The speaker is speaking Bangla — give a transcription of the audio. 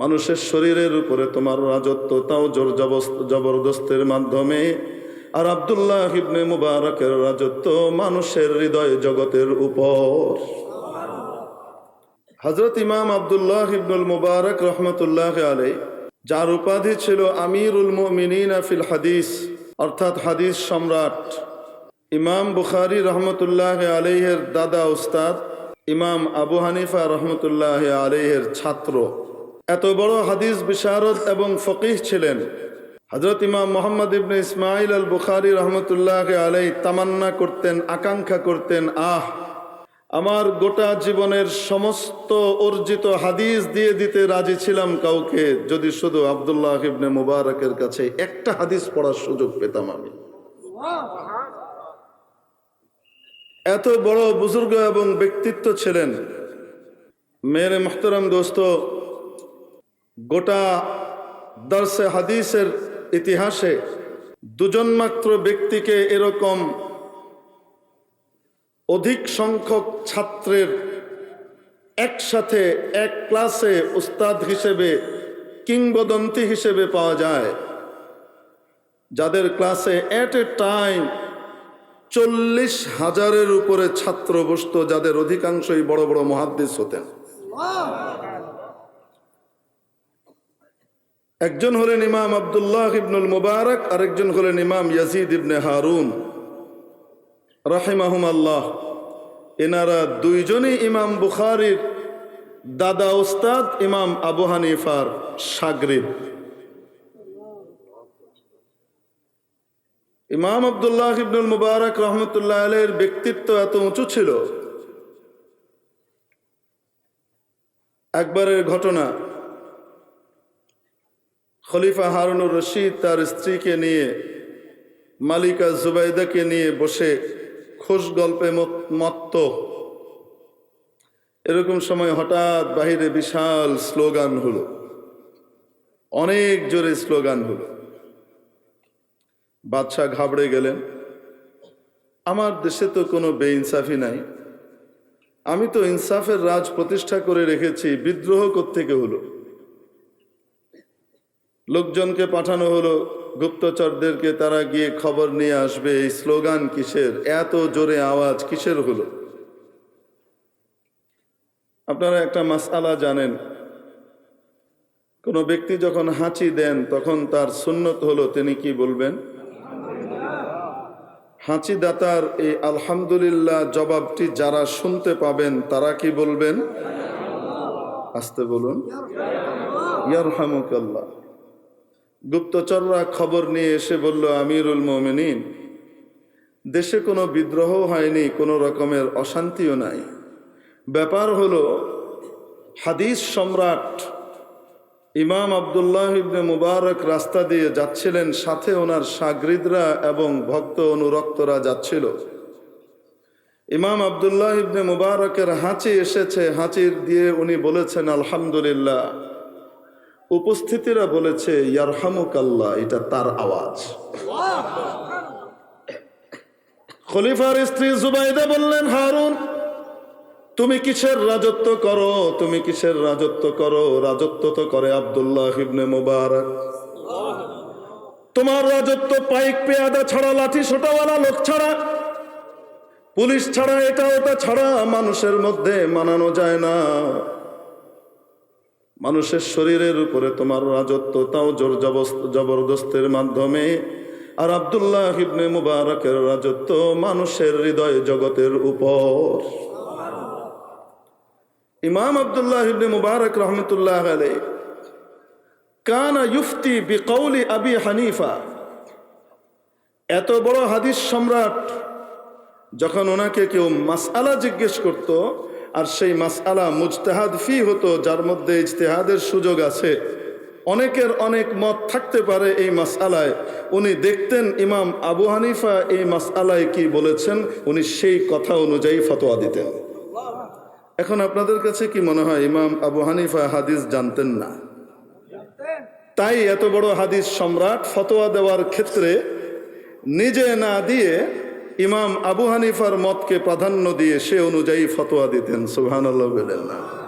মানুষের শরীরের উপরে তোমার রাজত্ব তাও জোর জবরদস্তের মাধ্যমে। আর আবদুল্লাহ ইবনে মুবারকের রাজত্ব মানুষের হৃদয় জগতের উপর। হজরত ইমাম আবদুল্লাহ ইবনুল মুবারক রহমতুল্লাহ আলাই যার উপাধি ছিল আমিরুল মুমিনিন ফিল হাদিস, অর্থাৎ হাদিস সম্রাট। ইমাম বুখারি রহমতুল্লাহ আলাইহের দাদা উস্তাদ, ইমাম আবু হানিফা রহমতুল্লাহ আলাইহের ছাত্র। এত বড় হাদিস বিশারদ এবং ফকিহ ছিলেন। হজরত ইমাম মোহাম্মদ ইবনে ইসমাইল আল বুখারি রহমতুল্লাহ আলাই তামান্না করতেন, আকাঙ্ক্ষা করতেন, আহ, আমার গোটা জীবনের সমস্ত অর্জিত হাদিস দিয়ে দিতে রাজি ছিলাম কাউকে, যদি শুধু আবদুল্লাহ ইবনে মুবারকের কাছে একটা হাদিস পড়ার সুযোগ পেতাম আমি। এত বড় বুজুর্গ এবং ব্যক্তিত্ব ছিলেন। মেরে মোহতরম দোস্ত গোটা দর্শে হাদিসের ইতিহাসে দুজন মাত্র ব্যক্তিকে এরকম অধিক সংখ্যক ছাত্রের একসাথে এক ক্লাসে উস্তাদ হিসেবে, কিংবদন্তি হিসেবে পাওয়া যায়, যাদের ক্লাসে অ্যাট এ টাইম চল্লিশ হাজারের উপরে ছাত্র বসত যাদের অধিকাংশই বড় বড় মহাদ্দিস হতেন। একজন হলেন ইমাম আবদুল্লাহ ইবনুল মুবারক, আরেকজন হলেন ইমাম ইয়াজিদ ইবনে হারুন। রাহিমাহুম আল্লাহ এনারা দুইজনই ইমাম বুখারির দাদা ওস্তাদ, ইমাম আবু হানিফার সাগরিদ ইমাম আবদুল্লাহ ইবনুল মুবারক রহমতুল্লাহ আলের ব্যক্তিত্ব এত উঁচু ছিল। একবারের ঘটনা খলিফা হারুনুর রশিদ তার স্ত্রীকে নিয়ে, মালিকা জুবাইদাকে নিয়ে বসে খোশ গল্পে মত- মত্ত। এরকম সময় হঠাৎ বাহিরে বিশাল স্লোগান হলো। অনেক জোরে স্লোগান হলো। বাদশাহ ঘাবড়ে গেলেন, আমার দেশে তো কোনো বেইনসাফি নাই। আমি তো ইনসাফের রাজ প্রতিষ্ঠা করে রেখেছি, বিদ্রোহ থেকে হলো। লোকজনকে পাঠানো হলো। গুপ্তচরদেরকে তারা গিয়ে খবর নিয়ে আসবে। এই স্লোগান কিসের? এত জোরে আওয়াজ কিসের হলো? আপনারা একটা মাসআলা জানেন। কোনো ব্যক্তি যখন হাঁচি দেন, তখন তার সুন্নত হলো, তিনি কি বলবেন? হাঁচি দাতার এই আলহামদুলিল্লাহ জবাবটি যারা শুনতে পাবেন, তারা কি বলবেন? আসতে বলুন। ইয়ারহামুকাল্লাহ। গুপ্তচররা খবর নিয়ে এসে বলল, আমিরুল মোমিনিন, দেশে কোনো বিদ্রোহ হয়নি, কোনো রকমের অশান্তিও নাই। ব্যাপার হলো, হাদিস সম্রাট ইমাম আবদুল্লাহ ইবনে মুবারক রাস্তা দিয়ে যাচ্ছিলেন, সাথে ওনার সাগরিদরা এবং ভক্ত অনুরক্তরা যাচ্ছিল। ইমাম আবদুল্লাহ ইবনে মুবারকের হাঁচি এসেছে, হাঁচির দিয়ে উনি বলেছেন, আলহামদুলিল্লাহ। উপস্থিতিরা বলেছে ইয়ারহামুক আল্লাহ এটা তার আওয়াজ। খলিফার স্ত্রী জুবাইদা বললেন, হারুন, তুমি কিসের রাজত্ব করো? তুমি কিসের রাজত্ব করো? রাজত্ব তো করে আব্দুল্লাহ ইবনে মুবারক। তোমার রাজত্ব পাইক পেয়াদা ছাড়া, লাঠি সোটাওয়ালা লোক ছাড়া, পুলিশ ছাড়া এটা ওটা ছাড়া, মানুষের মধ্যে মানানো যায় না। মানুষের শরীরের উপরে তোমার রাজত্ব, তাও জোর জবরদস্তের মাধ্যমে। আর আবদুল্লাহ ইবনে মুবারকের রাজত্ব মানুষের হৃদয় জগতের উপর। ইমাম আবদুল্লাহ ইবনে মুবারক রহমতুল্লাহ আলাই কানা ইউফতি বিকৌলি আবি হানিফা। এত বড় হাদিস সম্রাট, যখন ওনাকে কেউ মাসআলা জিজ্ঞেস করত আর সেই মাসআলা মুজতেহাদ ফি হতো, যার মধ্যে ইজতেহাদের সুযোগ আছে। অনেকের অনেক মত থাকতে পারে এই মাসআলায়। উনি দেখতেন ইমাম আবু হানিফা এই মাসআলায় কি বলেছেন, উনি সেই কথা অনুযায়ী ফতোয়া দিতেন। এখন আপনাদের কাছে কি মনে হয়, ইমাম আবু হানিফা হাদিস জানতেন না? তাই এত বড় হাদিস সম্রাট ফতোয়া দেওয়ার ক্ষেত্রে নিজে না দিয়ে ইমাম আবু হানিফার মতকে প্রাধান্য দিয়ে সে অনুযায়ী ফতোয়া দিতেন সুবহানাল্লাহ বলেন না।